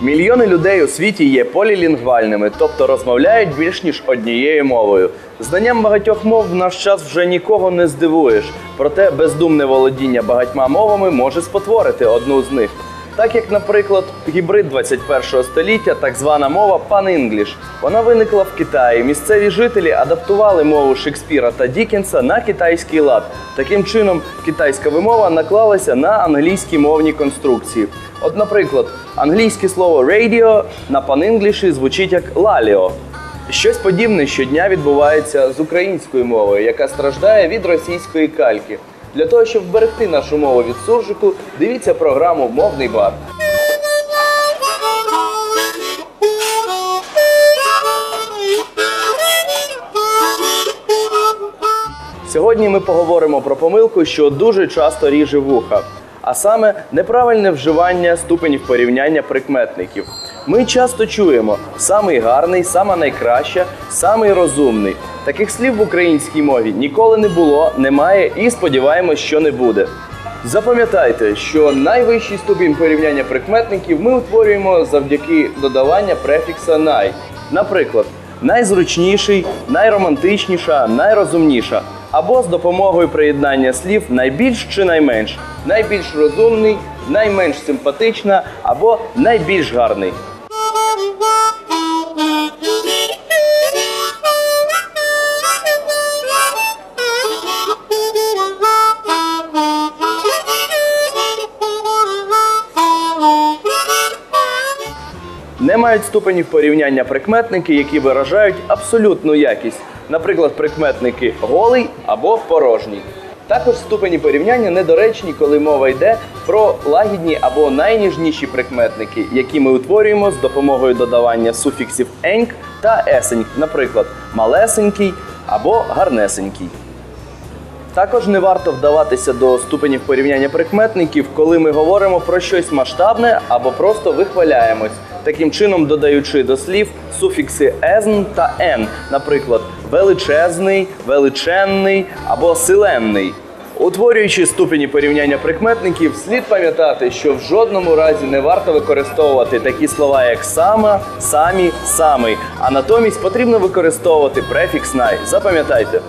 Мільйони людей у світі є полілінгвальними, тобто розмовляють більш ніж однією мовою. Знанням багатьох мов в наш час вже нікого не здивуєш. Проте бездумне володіння багатьма мовами може спотворити одну з них. Так як, наприклад, гібрид 21 століття, так звана мова пан-інгліш. Вона виникла в Китаї. Місцеві жителі адаптували мову Шекспіра та Дікенса на китайський лад. Таким чином, китайська вимова наклалася на англійські мовні конструкції. От, наприклад, англійське слово radio на пан-інгліші звучить як лаліо. Щось подібне щодня відбувається з українською мовою, яка страждає від російської кальки. Для того, щоб вберегти нашу мову від суржику, дивіться програму Мовний бар. Сьогодні ми поговоримо про помилку, що дуже часто ріже вуха, а саме неправильне вживання ступенів порівняння прикметників. Ми часто чуємо самий гарний, сама найкраща, самий розумний. Таких слів в українській мові ніколи не було, немає і сподіваємось, що не буде. Запам'ятайте, що найвищий ступінь порівняння прикметників ми утворюємо завдяки додавання префікса най. Наприклад, найзручніший, найромантичніша, найрозумніша. Або з допомогою приєднання слів найбільш чи найменш, найбільш розумний, найменш симпатична або найбільш гарний. Не мають ступенів порівняння прикметники, які виражають абсолютну якість. Наприклад, прикметники голий або порожній. Також ступені порівняння недоречні, коли мова йде про лагідні або найніжніші прикметники, які ми утворюємо з допомогою додавання суфіксів еньк та есеньк, наприклад, малесенький або гарнесенький. Також не варто вдаватися до ступенів порівняння прикметників, коли ми говоримо про щось масштабне або просто вихваляємось, таким чином додаючи до слів суфікси езн та ен, наприклад, величезний, величенний або силенний. Утворюючи ступені порівняння прикметників, слід пам'ятати, що в жодному разі не варто використовувати такі слова, як сама, самі, самий, а натомість потрібно використовувати префікс най. Запам'ятайте.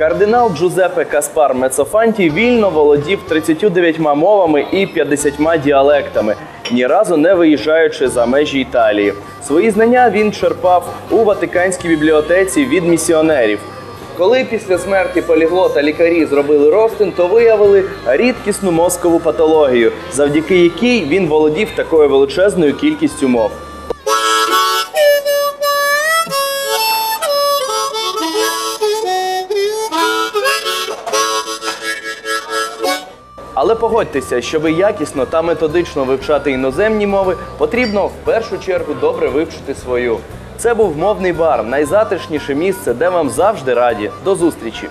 Кардинал Джузеппе Каспар Мецофанті вільно володів 39 мовами і 50 діалектами, ні разу не виїжджаючи за межі Італії. Свої знання він черпав у Ватиканській бібліотеці від місіонерів. Коли після смерті поліглота лікарі зробили розтин, то виявили рідкісну мозкову патологію, завдяки якій він володів такою величезною кількістю мов. Але погодьтеся, щоби якісно та методично вивчати іноземні мови, потрібно в першу чергу добре вивчити свою. Це був мовний бар, найзатишніше місце, де вам завжди раді. До зустрічі!